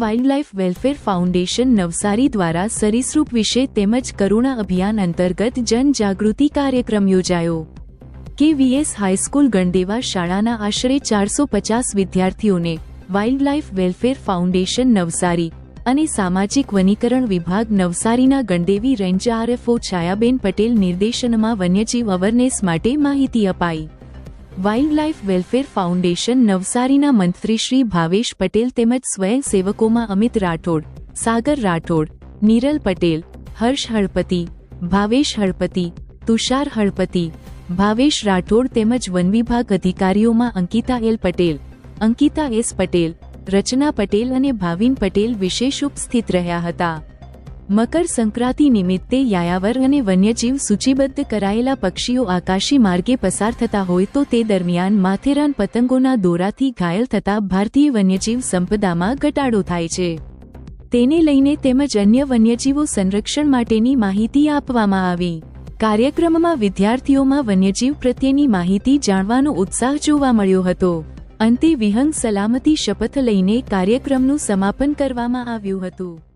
Wildlife welfare foundation Navsari દ્વારા સરીસૃપ વિશે તેમજ કરુણા અભિયાન અંતર્ગત જનજાગૃતિ કાર્યક્રમ યોજાયો. કેવીએસ હાઈસ્કૂલ ગણદેવા શાળાના આશરે ચારસો પચાસ વિદ્યાર્થીઓને વાઇલ્ડલાઇફ વેલફેર ફાઉન્ડેશન નવસારી અને સામાજિક વનીકરણ વિભાગ નવસારીના ગણદેવી રેન્જ આરએફઓ છાયાબેન પટેલ નિર્દેશનમાં વન્યજીવ અવરનેસ માટે માહિતી અપાઈ. વાઇલ્ડલાઇફ વેલફેર ફાઉન્ડેશન નવસારીના મંત્રી શ્રી ભાવેશ પટેલ તેમજ સ્વયંસેવકોમાં અમિત રાઠોડ, સાગર રાઠોડ, નીરલ પટેલ, હર્ષ હળપતિ, ભાવેશ હળપતિ, તુષાર હળપતિ, ભાવેશ રાઠોડ તેમજ વન વિભાગ અધિકારીઓમાં અંકિતા એલ પટેલ, અંકિતા એસ પટેલ, રચના પટેલ અને ભાવિન પટેલ વિશેષ ઉપસ્થિત રહ્યા હતા. મકર સંક્રાંતિ નિમિત્તે યાયાવર અને વન્યજીવ સૂચિબદ્ધ કરાયેલા પક્ષીઓ આકાશી માર્ગે પસાર થતા હોય તો તે દરમિયાન માથેરાન પતંગોના દોરાથી ઘાયલ થતા ભારતીય વન્યજીવ સંપદામાં ઘટાડો થાય છે. તેને લઈને તેમજ અન્ય વન્યજીવો સંરક્ષણ માટેની માહિતી આપવામાં આવી. કાર્યક્રમમાં વિદ્યાર્થીઓમાં વન્યજીવ પ્રત્યેની માહિતી જાણવાનો ઉત્સાહ જોવા મળ્યો હતો. અંતે વિહંગ સલામતી શપથ લઈને કાર્યક્રમનું સમાપન કરવામાં આવ્યું હતું.